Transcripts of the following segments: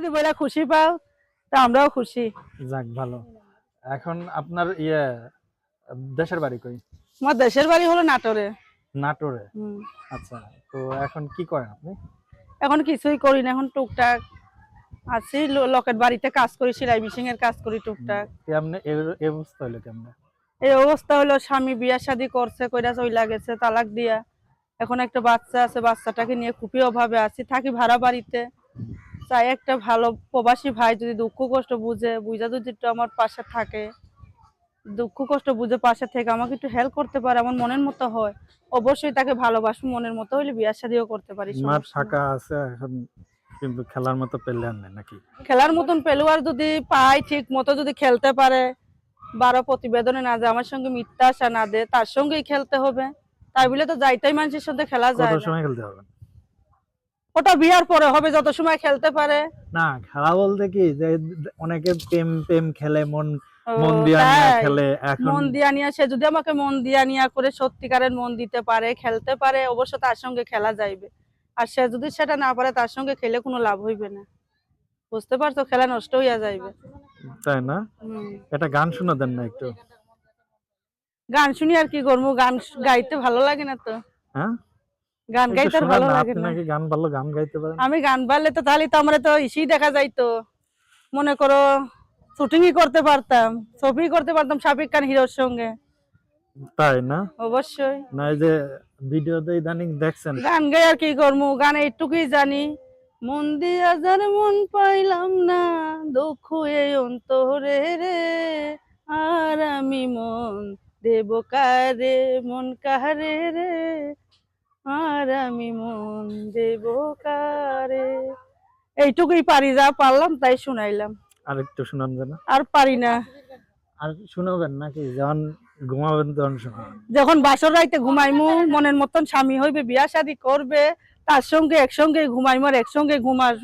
যদি বলে খুশি পাও তা আমরাও খুশি। যাক ভালো। এখন আপনার ইয়ে দেশের বাড়ি কই? আমার দেশের বাড়ি হলো নাটোরে। নাটোরে? আচ্ছা তো এখন কি করেন আপনি? এখন কিছুই করি না এখন টুকটাক আছি লো- লোকের বাড়িতে কাজ করি সেলাই মেশিন এর কাজ করি টুকটাক। কেমনে? এই অবস্থা হলো কেমনে? এই অবস্থা হলো স্বামী বিয়া শাদি করছে কইরা চইলা গেছে তালাক দিয়া। এখন একটা বাচ্চা আছে বাচ্চাটাকে নিয়ে খুবই অভাবে আছি থাকি ভাড়া বাড়িতে। চাই একটা ভালো প্রবাসী ভাই যদি দুঃখ কষ্ট বুঝে বুঝা যদি একটু আমার পাশে থাকে। দুঃখ কষ্ট বুঝে পাশে থেকে আমাকে একটু হেল্প করতে পারে আমার মনের মতো হয়। অবশ্যই তাকে ভালোবাসবো মনের মতো হইলে বিয়া শাদিও করতে পারি সমস্যা ফাঁকা আছে এখন কিন্তু খেলার মতো পেলেন না নাকি? খেলার মতন পেলুয়ার যদি পাই ঠিক মতো যদি খেলতে পারে বারো প্রতিবেদনে না যায় আমার সঙ্গে মিথ্যা আশা না দে তার সঙ্গেই খেলতে হবে। তাই বলে তো যাইতেই মানুষের সাথে খেলা যায় কত সময় খেলতে হবে? ওটা বিয়ার পরে হবে যত সময় খেলতে পারে। না খেলা বলতে কি যে অনেকে প্রেম প্রেম খেলে মন মন দিয়া নিয়ে। খেলে এখন মন দিয়া নিয়ে সে যদি আমাকে মন দিয়া নিয়া করে সত্যিকারের মন দিতে পারে খেলতে পারে অবশ্য তার সঙ্গে খেলা যাইবে। আর সে যদি সেটা না পারে তার সঙ্গে খেলে কোনো লাভ হইবে না। বুঝতে পারছ? খেলা নষ্ট হইয়া যাইবে। তাই না? এটা গান শোনা দেন না একটু। গান শুনি আর কি করব গান গাইতে ভালো লাগে না তো। হ্যাঁ? গান গাইতে ভালো লাগে না। নাকি গান ভালো গান গাইতে পারেন? আমি গান পারলে তো তাহলে তো আমরা তো ইসি দেখা যাইতো। মনে করো শুটিংই করতে পারতাম ছবি করতে পারতাম শাকিব খান হিরোর সঙ্গে। তাই না? অবশ্যই। না এই যে ভিডিওতে ইদানিং দেখছেন? গান গাই আর কি করব গান এইটুকুই জানি। মন দিয়া যার মন পাইলাম না দুঃখ এই অন্তরে রে। আর আমি মন দেব কারে মন কারে রে? আর আমি মন দেব কারে? এইটুকুই পারি যা পারলাম তাই শুনাইলাম। আর একটু শোনান যেন। আর পারি না। আর শোনাবেন নাকি? যখন ঘুমাবেন তখন শোনাবেন যখন বাসর রাইতে ঘুমাইমু মনের মতন স্বামী হইবে বিয়া শাদি করবে তার সঙ্গে একসঙ্গে ঘুমাইমু আর একসঙ্গে ঘুমার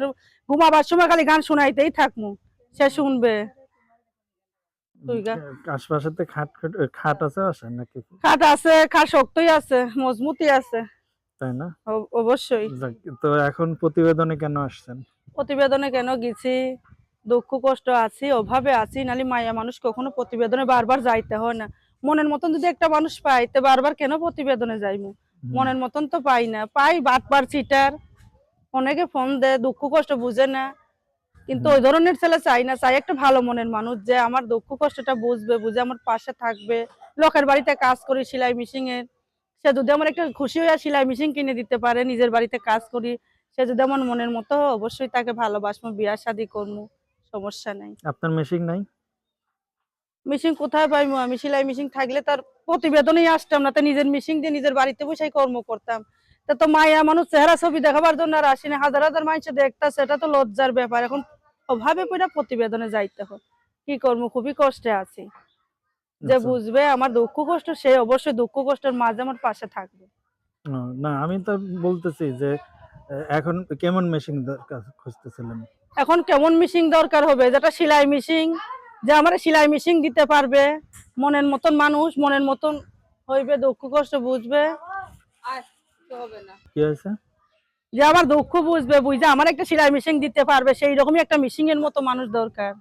ঘুমাবার সময় খালি গান শোনাইতেই থাকমু। সে শুনবে। গা। খাট খাট- আছে নাকি? খাট আছে খাট শক্তই আছে মজবুতি আছে। তাই না? অবশ্যই। তো এখন প্রতিবেদনে কেন আসছেন? প্রতিবেদনে কেন গেছি? দুঃখ কষ্ট আছি অভাবে আছি নালি মায়া মানুষ কখনো প্রতিবেদনে বারবার যাইতে হয় না। মনের মতন যদি একটা মানুষ পাই তো বারবার কেন প্রতিবেদনে যাইমু? মনের মতন তো পাই না। পাই বাটবার চিটার। অনেকে ফোন দেয় দুঃখ কষ্ট বুঝে না। কিন্তু ওই ধরনের ছেলে চাই না চাই একটা ভালো মনের মানুষ যে আমার দুঃখ কষ্টটা বুঝবে বুঝে আমার পাশে থাকবে। লোকের বাড়িতে কাজ করি সেলাই মেশিন এর সে যদি আমার একটা খুশি হইয়া সেলাই মেশিন কিনে দিতে পারে নিজের বাড়িতে কাজ করি সে যদি আমার মনের মতো অবশ্যই তাকে ভালোবাসবো বিয়া শাদি করব সমস্যা নেই। আপনার মেশিন নাই? মেশিন কোথায় পাইমু আমি? সেলাই মেশিন থাকলে তার প্রতিবেদনেই আসতাম না তো নিজের মেশিন দিয়ে নিজের বাড়িতে বসে কর্ম করতাম। তা তো মায়া মানুষ চেহারা ছবি দেখাবার জন্য আর আসি না হাজার হাজার মানুষ দেখতা সেটা তো লজ্জার ব্যাপার। এখন অভাবে পড়া প্রতিবেদনে যাইতে হয়। কি কর্ম খুবই কষ্টে আছি। যে আচ্ছা। বুঝবে আমার দুঃখ কষ্ট সে অবশ্যই দুঃখ কষ্টের মাঝে আমার পাশে থাকবে। না আমি তো বলতেছি যে এখন কেমন মেশিন দরকার খুঁজতেছিলেন? এখন কেমন মেশিন দরকার হবে? যেটা সেলাই মেশিন যে আমার সেলাই মেশিন দিতে পারবে। মনের মতন মানুষ মনের মতন হইবে দুঃখ কষ্ট বুঝবে। হবে না। কি হয়েছে? যে আমার দুঃখ বুঝবে বুঝে আমার একটা সেলাই মেশিন দিতে পারবে। সেই রকমই একটা মেশিন এর মতো মানুষ দরকার।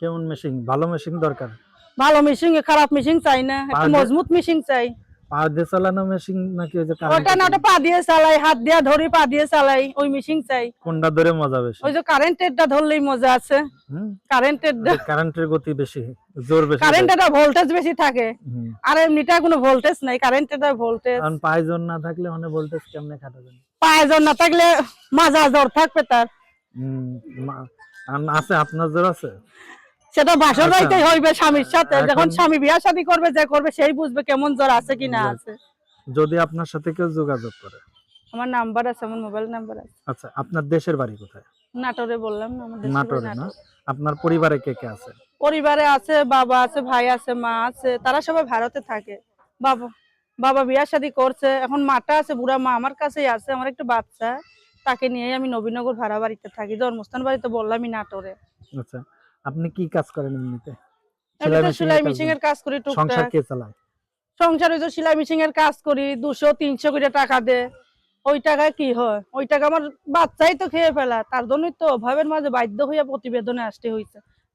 কেমন মেশিন ভালো মেশিন দরকার? ভালো মেশিন খারাপ মেশিন চাই না? মজবুত মেশিন চাই। পা দিয়ে চালানো মেশিন নাকি ওই যে ওটা না ওটা পা দিয়ে চালাই হাত দিয়ে ধরে পা দিয়ে চালাই ওই মেশিন চাই। কোনটা ধরে মজা বেশি? ওই যে কারেন্টেরটা ধরলেই মজা আছে। হুম? কারেন্টের কারেন্টের গতি বেশি জোর বেশি কারেন্টের ভোল্টেজ বেশি থাকে। আর এমনিটা কোনো ভোল্টেজ নাই কারেন্টের ভোল্টেজ কারণ পায়ে জোর না থাকলে অনেক ভোল্টেজ কেমনে খাটাবেন? পায়ে জ্বর না থাকলে মাজা জ্বর থাকবে তার। হুম, আছে আপনার জোর আছে? সেটা বাসর আচ্ছা। বাড়িতে হইবে স্বামীর সাথে। যখন স্বামী বিয়া শাদী করবে যে করবে সেই বুঝবে কেমন জ্বর আছে কি না আছে। যদি আপনার সাথে কেউ যোগাযোগ করে। আমার নাম্বার আছে আমার মোবাইল নাম্বার আছে। আচ্ছা আপনার দেশের বাড়ি কোথায়? নাটোরে বললাম না বাড়ি নাটোরে না? আপনার পরিবারে কে কে আছে? পরিবারে আছে বাবা আছে ভাই আছে মা আছে তারা সবাই ভারতে থাকে। বাবা বাবা বিয়া শাদী করছে এখন মাটা আছে বুড়া মা আমার কাছেই আছে আমার একটা বাচ্চা। তাকে নিয়ে আমি নবীনগর ভাড়া বাড়িতে থাকি জন্মস্থান বাড়িতে বললামই নাটোরে। আচ্ছা আপনি কি কাজ করেন এমনিতে? আমি তো মেশিনের সেলাই মেশিন এর কাজ করি সংসার কে চালায়? সংসারে যে সেলাই মেশিন এর কাজ করি দুশো তিনশো করে টাকা দে ওই টাকায় কি হয়? ওই টাকা আমার বাচ্চাই তো খেয়ে ফেলা তার জন্যই তো অভাবের মাঝে বাধ্য হইয়া প্রতিবেদনে আসতে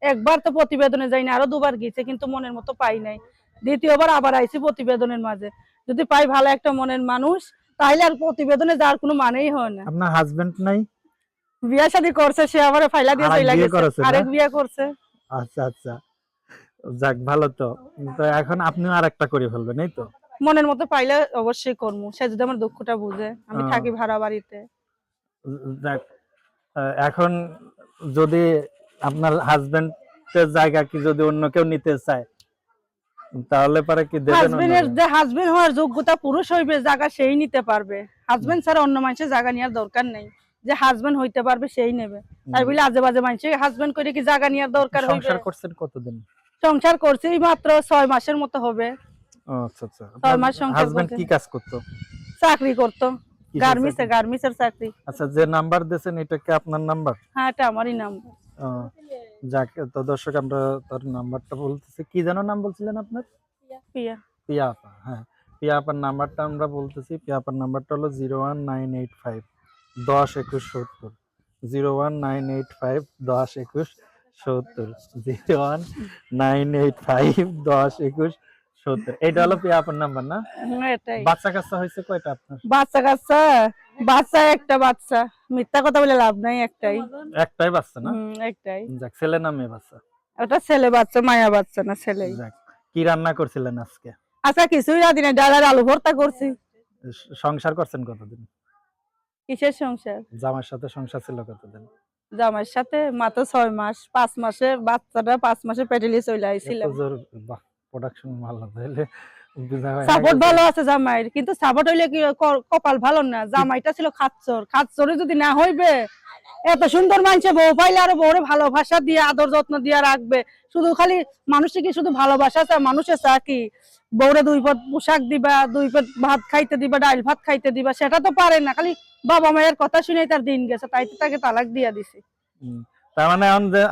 একবার তো প্রতিবেদনে যাইনি আরও দুবার গেছে কিন্তু মনের মতো পাই নাই। দ্বিতীয়বার আবার আইছি প্রতিবেদনের মাঝে। যদি পাই ভালো একটা মনের মানুষ তাহলে আর প্রতিবেদনে যাওয়ার কোনো মানেই হয় না। আপনার হাজবেন্ড নাই? বিয়া শাদী করছে সে আবার ফাইলা দিয়ে বিয়ে গেছে। আরেক বিয়া করছে। আচ্ছা আচ্ছা। যাক ভালো তো। তো এখন আপনিও আরেকটা করে ফেলবেন এই তো? মনের মতো পাইলে অবশ্যই করব সে যদি আমার দুঃখটা বুঝে আমি থাকি ভাড়া বাড়িতে। যাক এখন যদি আপনার হাজবেন্ডের জায়গা কি যদি অন্য কেউ নিতে চায় তাহলে পরে কি দেবেন হাজবেন্ডের যে হাজবেন্ড হওয়ার যোগ্যতা পুরুষ হইবে জায়গা সেই নিতে পারবে। হাজবেন্ড ছাড়া অন্য মানুষের জায়গা নেওয়ার দরকার নেই। যে হাজবেন্ড হইতে পারবে সেই নেবে। তাই বলে আজে বাজে মানুষের হাজবেন্ড করে কি জায়গা নেওয়ার দরকার হইবে? সংসার করছেন কতদিন? সংসার করছি মাত্র ছয় মাসের মতো হবে। আচ্ছা আচ্ছা। মাস সংসার হাজবেন্ড। কি কাজ করতো? চাকরি করতো গার্মেন্টসে চাকরি? গার্মেন্টসের চাকরি। আচ্ছা যে নাম্বার দিয়েছেন এটা কি আপনার নাম্বার হ্যাঁ এটা আমারই নাম যাক তো দর্শক আমরা তার নাম্বারটা বলতেছি। কি যেন নাম বলছিলেন আপনার? পিয়া। পিয়া আপা হ্যাঁ। পিয়া আপার নাম্বারটা আমরা বলতেছি। পিয়া আপার নাম্বারটা হলো zero one nine eight five দশ একুশ সত্তর। Zero one nine eight five দশ একুশ সত্তর। Zero one nine eight five দশ একুশ সত্তর। এটা হলো পিয়া আপার নাম্বার না? বাচ্চা কাচ্চা হয়েছে কয়টা আপনার? বাচ্চা কাচ্চা? বাচ্চা একটা বাচ্চা। মিথ্যা কথা বলে লাভ নাই একটাই। একটাই বাচ্চা না? একটাই। যাক ছেলে না মেয়ে বাচ্চা? ওটা ছেলে বাচ্চা মায়া বাচ্চা না ছেলে যাক কি রান্না করছিলেন আজকে? আচ্ছা কিছুই রাধি না ডাল আর আলু ভর্তা করছি। সংসার করছেন কতদিন? কিসের সংসার? জামার সাথে সংসার ছিল কতদিন? জামার সাথে মাত্র ছয় মাস পাঁচ মাসে বাচ্চাটা পাঁচ মাসে পেটেলি চলে আইছিল এত বাহ প্রোডাকশন ভালো তাহলে সাপোর্ট ভালো আছে জামাইয়ের কিন্তু সাপোর্ট হইলে কি ক- কপাল ভালো না? জামাইটা ছিল খাচ্চর খাচ্চরে যদি না হইবে এত সুন্দর মানুষে বউ পাইলে আরও বউরে ভালোবাসা দিয়ে আদর যত্ন দিয়ে রাখবে। শুধু খালি মানুষে কি শুধু ভালোবাসা চায় মানুষের চা কি? বউরে দুই পদ পোশাক দিবা দুই পদ ভাত খাইতে দিবা ডাইল ভাত খাইতে দিবা সেটা তো পারে না। খালি বাবা মায়ের কথা শুনেই তার দিন গেছে তাই তো তাকে তালাক দিয়া দিছে। তার মানে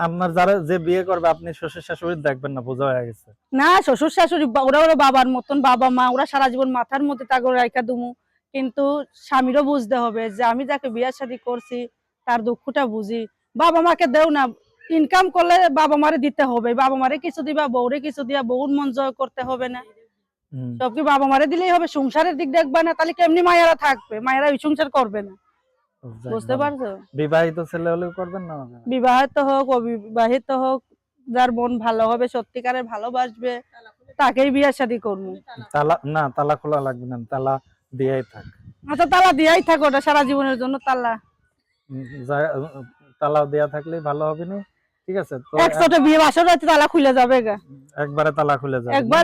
আপনার যারা যে বিয়ে করবে আপনি শ্বশুর শাশুড়ি দেখবেন না বোঝা হয়ে গেছে। না শ্বশুর শাশুড়ি ওরা ওরা বাবার মতন বাবা মা ওরা সারা জীবন মাথার মধ্যে তাকে রাইকা দুমু। কিন্তু স্বামীরও বুঝতে হবে যে আমি যাকে বিয়ে শাদী করছি তার দুঃখটা বুঝি। বাবা মাকে দেও না। ইনকাম করলে বাবা মারে দিতে হবে। বাবা মারে কিছু দিবা বউরে কিছু দিয়া বউর মন জয় করতে হবে না। হুম। সব কি বাবা মারে দিলেই হবে? সংসারের দিক দেখবা না তাহলে কেমনি মায়েরা থাকবে? মায়েরা ওই সংসার করবে না। বুঝতে পারছ? বিবাহিত ছেলে হলেও করবেন না বিবাহিত হোক অবিবাহিত হোক যার মন ভালো হবে সত্যিকারের ভালোবাসবে তাকেই বিয়ে শাদী করব। তালা না তালা খোলা লাগবে না তালা দিয়েই থাক। আচ্ছা তালা দিয়াই থাকো ওটা সারা জীবনের জন্য তালা। তালা দেয়া থাকলে ভালো হবে না ঠিক আছে তো একসাথে বিয়ে তালা খুলে যাবে একবারে তালা খুলে যাবে? একবার